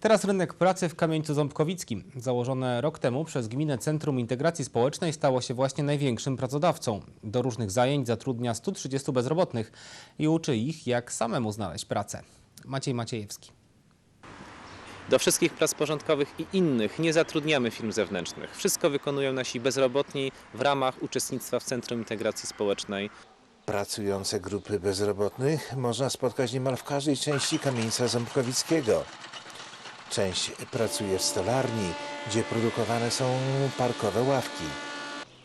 Teraz rynek pracy w Kamieńcu Ząbkowickim. Założone rok temu przez Gminę Centrum Integracji Społecznej stało się właśnie największym pracodawcą. Do różnych zajęć zatrudnia 130 bezrobotnych i uczy ich, jak samemu znaleźć pracę. Maciej Maciejewski. Do wszystkich prac porządkowych i innych nie zatrudniamy firm zewnętrznych. Wszystko wykonują nasi bezrobotni w ramach uczestnictwa w Centrum Integracji Społecznej. Pracujące grupy bezrobotnych można spotkać niemal w każdej części kamieńca ząbkowickiego. Część pracuje w stolarni, gdzie produkowane są parkowe ławki.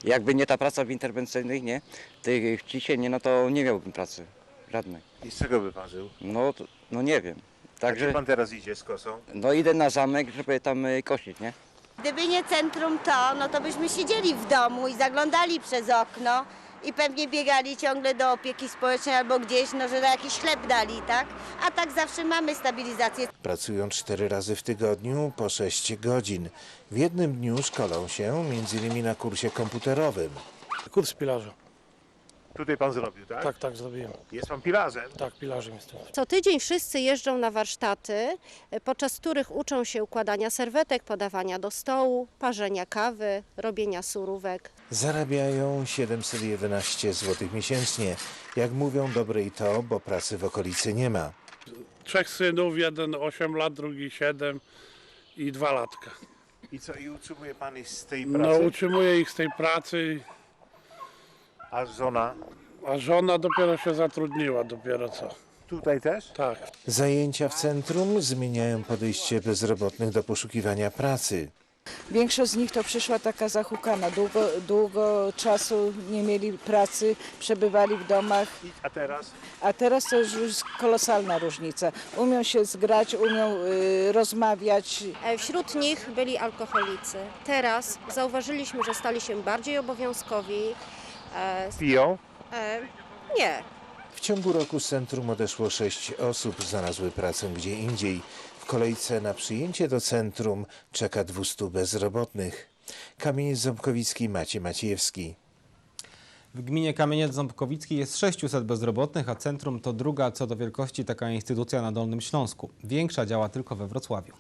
Jakby nie ta praca w interwencyjnych, nie, tych cisie, nie, no to nie miałbym pracy żadnej. I z czego by pan żył? No, to- no nie wiem. Także Także, pan teraz idzie z kosą? no idę na zamek, żeby tam y, kosić, nie? Gdyby nie centrum to, no to byśmy siedzieli w domu i zaglądali przez okno i pewnie biegali ciągle do opieki społecznej albo gdzieś, no że na jakiś chleb dali, tak? A tak zawsze mamy stabilizację. Pracują cztery razy w tygodniu po 6 godzin. W jednym dniu szkolą się m.in. na kursie komputerowym. Kurs pilarza. Tutaj pan zrobił, tak? Tak, tak, zrobiłem. Jest pan pilarzem? Tak, pilarzem jestem. Co tydzień wszyscy jeżdżą na warsztaty, podczas których uczą się układania serwetek, podawania do stołu, parzenia kawy, robienia surówek. Zarabiają 711 zł miesięcznie. Jak mówią, dobre i to, bo pracy w okolicy nie ma. trzech synów, jeden 8 lat, drugi 7 i 2 latka. I co, i utrzymuje pan ich z tej No utrzymuję ich z tej pracy, A żona? a żona dopiero się zatrudniła, dopiero co. Tutaj też? Tak. Zajęcia w centrum zmieniają podejście bezrobotnych do poszukiwania pracy. Większość z nich to przyszła taka zahukana. Długo, długo czasu nie mieli pracy, przebywali w domach, A teraz? a teraz to już jest kolosalna różnica. Umią się zgrać, umią y, rozmawiać. E, Wśród nich byli alkoholicy. Teraz zauważyliśmy, że stali się bardziej obowiązkowi. E, Piją? e, nie, W ciągu roku z centrum odeszło sześć osób, znalazły pracę gdzie indziej. W kolejce na przyjęcie do centrum czeka 200 bezrobotnych. Kamieniec Ząbkowicki, Maciej Maciejewski. W gminie Kamieniec Ząbkowicki jest 600 bezrobotnych, a centrum to druga co do wielkości taka instytucja na Dolnym Śląsku. Większa działa tylko we Wrocławiu.